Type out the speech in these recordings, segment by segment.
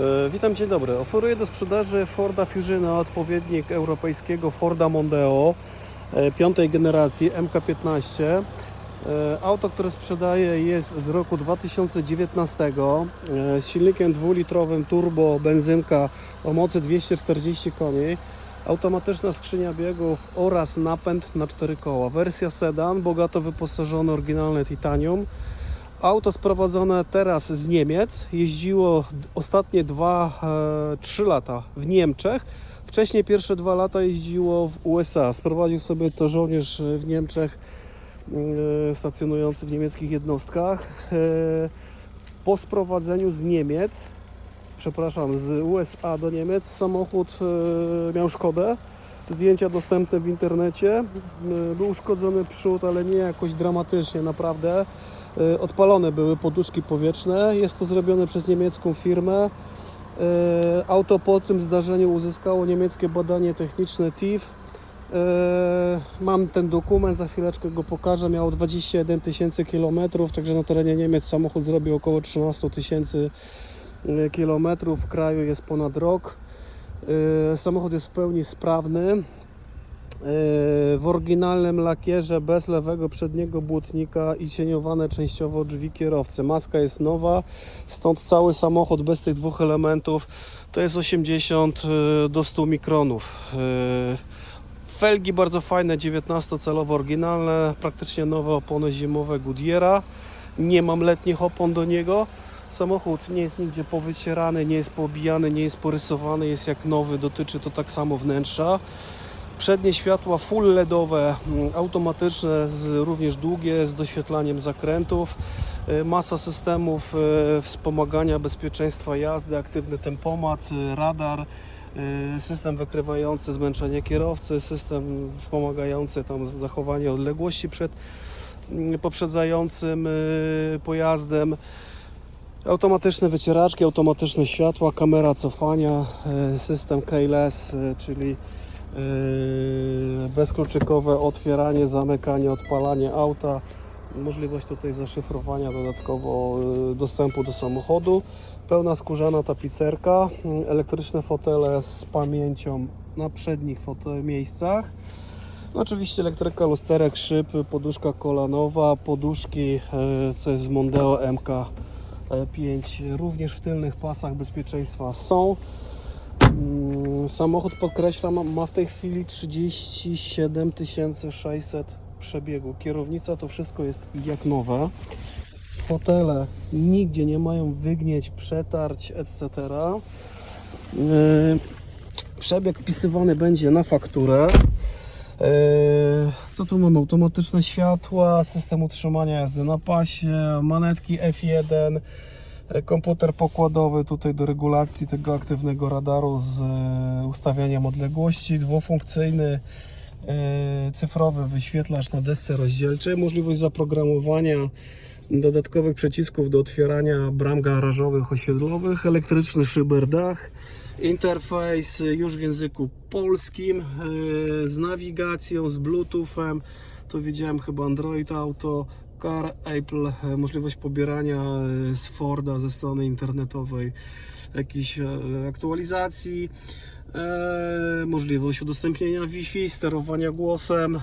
E, Witam, dzień dobry. Oferuję do sprzedaży Forda Fusiona, odpowiednik europejskiego Forda Mondeo e, piątej generacji MK15. E, Auto, które sprzedaję jest z roku 2019 e, z silnikiem dwulitrowym turbo benzynka o mocy 240 koni. Automatyczna skrzynia biegów oraz napęd na cztery koła. Wersja sedan, bogato wyposażone, oryginalne titanium. Auto sprowadzone teraz z Niemiec, jeździło ostatnie 2-3 lata w Niemczech. Wcześniej pierwsze dwa lata jeździło w USA. Sprowadził sobie to żołnierz w Niemczech e, stacjonujący w niemieckich jednostkach. E, Po sprowadzeniu z Niemiec, przepraszam, z USA do Niemiec, samochód e, miał szkodę. Zdjęcia dostępne w internecie. E, Był uszkodzony przód, ale nie jakoś dramatycznie, naprawdę. E, Odpalone były poduszki powietrzne. Jest to zrobione przez niemiecką firmę. E, Auto po tym zdarzeniu uzyskało niemieckie badanie techniczne TIF. E, Mam ten dokument, za chwileczkę go pokażę. Miało 21 tysięcy kilometrów, także na terenie Niemiec samochód zrobił około 13 tysięcy kilometrów. W kraju jest ponad rok. Samochód jest w pełni sprawny. E, W oryginalnym lakierze bez lewego przedniego błotnika i cieniowane częściowo drzwi kierowcy. Maska jest nowa, stąd cały samochód bez tych dwóch elementów to jest 80 e, do 100 mikronów. E, Felgi bardzo fajne, 19-calowe oryginalne, praktycznie nowe opony zimowe Goodyeara. Nie mam letnich opon do niego. Samochód nie jest nigdzie powycierany, nie jest poobijany, nie jest porysowany, jest jak nowy, dotyczy to tak samo wnętrza. Przednie światła full LEDowe, mm, automatyczne, również długie, z doświetlaniem zakrętów. Y, Masa systemów y, wspomagania bezpieczeństwa jazdy, aktywny tempomat, y, radar, system wykrywający zmęczenie kierowcy, system wspomagający tam zachowanie odległości przed mm, poprzedzającym pojazdem. Automatyczne wycieraczki, automatyczne światła, kamera cofania, system keyless, czyli bezkluczykowe otwieranie, zamykanie, odpalanie auta. Możliwość tutaj zaszyfrowania dodatkowo y, dostępu do samochodu. Pełna skórzana tapicerka, y, elektryczne fotele z pamięcią na przednich miejscach. No oczywiście elektryka lusterek, szyb, poduszka kolanowa, poduszki, co jest z Mondeo MK5 również w tylnych pasach bezpieczeństwa są. Mm, Samochód podkreślam ma w tej chwili 37 600 przebiegu. Kierownica to wszystko jest jak nowe. Fotele nigdzie nie mają wygnieć, przetarć, etc. Yy, Przebieg wpisywany będzie na fakturę. Yy, Co tu mamy? Automatyczne światła, system utrzymania jazdy na pasie, manetki F1, e, komputer pokładowy tutaj do regulacji tego aktywnego radaru z e, ustawianiem odległości, dwufunkcyjny e, cyfrowy wyświetlacz na desce rozdzielczej, możliwość zaprogramowania dodatkowych przycisków do otwierania bram garażowych, osiedlowych, elektryczny szyberdach, interfejs już w języku polskim, e, z nawigacją, z bluetoothem, tu widziałem chyba Android Auto, Car, Apple, e, możliwość pobierania e, z Forda ze strony internetowej jakichś e, aktualizacji, możliwość udostępnienia Wi-Fi, sterowania głosem,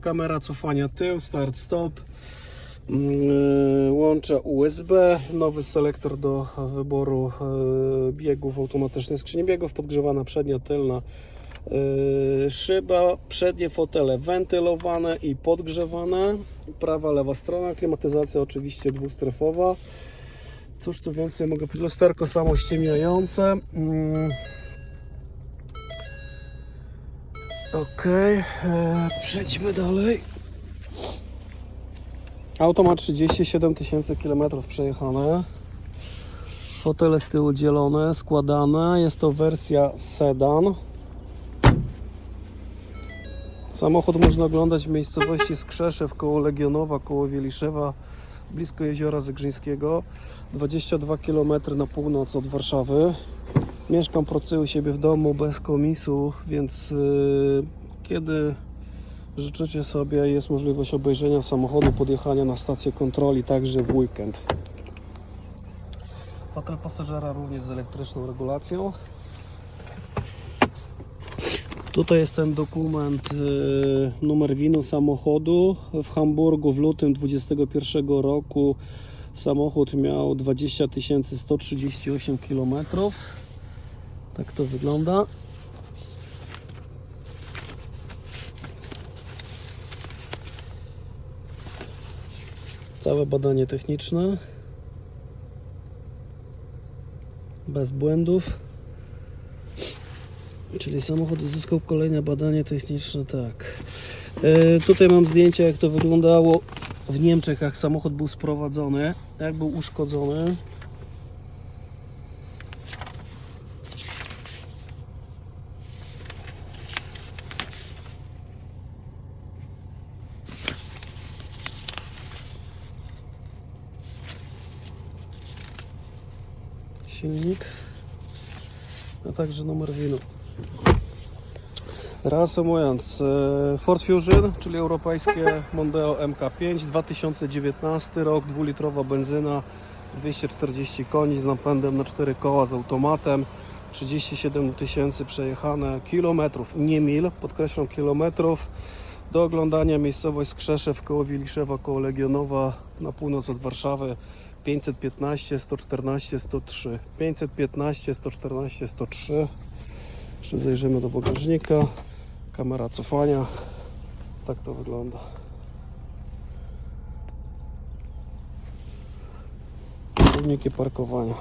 kamera cofania tył, start stop, Mm, łącza USB, nowy selektor do wyboru biegów, automatycznej skrzyni biegów, podgrzewana przednia, tylna szyba, przednie fotele wentylowane i podgrzewane, prawa, lewa strona, klimatyzacja oczywiście dwustrefowa. Cóż tu więcej mogę powiedzieć? Lusterko samościemniające. Mm. Ok, e, przejdźmy dalej. Auto ma 37 tysięcy km przejechane. Fotele z tyłu dzielone, składane. Jest to wersja sedan. Samochód można oglądać w miejscowości Skrzeszew koło Legionowa, koło Wieliszewa, blisko jeziora Zegrzyńskiego. 22 km na północ od Warszawy. Mieszkam, pracuję u siebie w domu bez komisu, więc yy, kiedy życzycie sobie, jest możliwość obejrzenia samochodu, podjechania na stację kontroli także w weekend. Fotel pasażera również z elektryczną regulacją. Tutaj jest ten dokument, y, numer winu samochodu. W Hamburgu w lutym 2021 roku samochód miał 20 138 km. Tak to wygląda. Całe badanie techniczne. Bez błędów. Czyli samochód uzyskał kolejne badanie techniczne, tak. E, tutaj mam zdjęcie, jak to wyglądało w Niemczech, jak samochód był sprowadzony, jak był uszkodzony. Silnik, a także numer winu. Reasumując, e, Ford Fusion, czyli europejskie Mondeo MK5, 2019 rok, dwulitrowa benzyna, 240 koni z napędem na 4 koła z automatem, 37 tysięcy przejechane kilometrów, nie mil, podkreślam kilometrów. Do oglądania miejscowość Skrzeszew koło Wiliszewa, koło Legionowa na północ od Warszawy 515 114 103 515 114 103 jeszcze zajrzymy do bagażnika. Kamera cofania. Tak to wygląda. Silniki parkowania.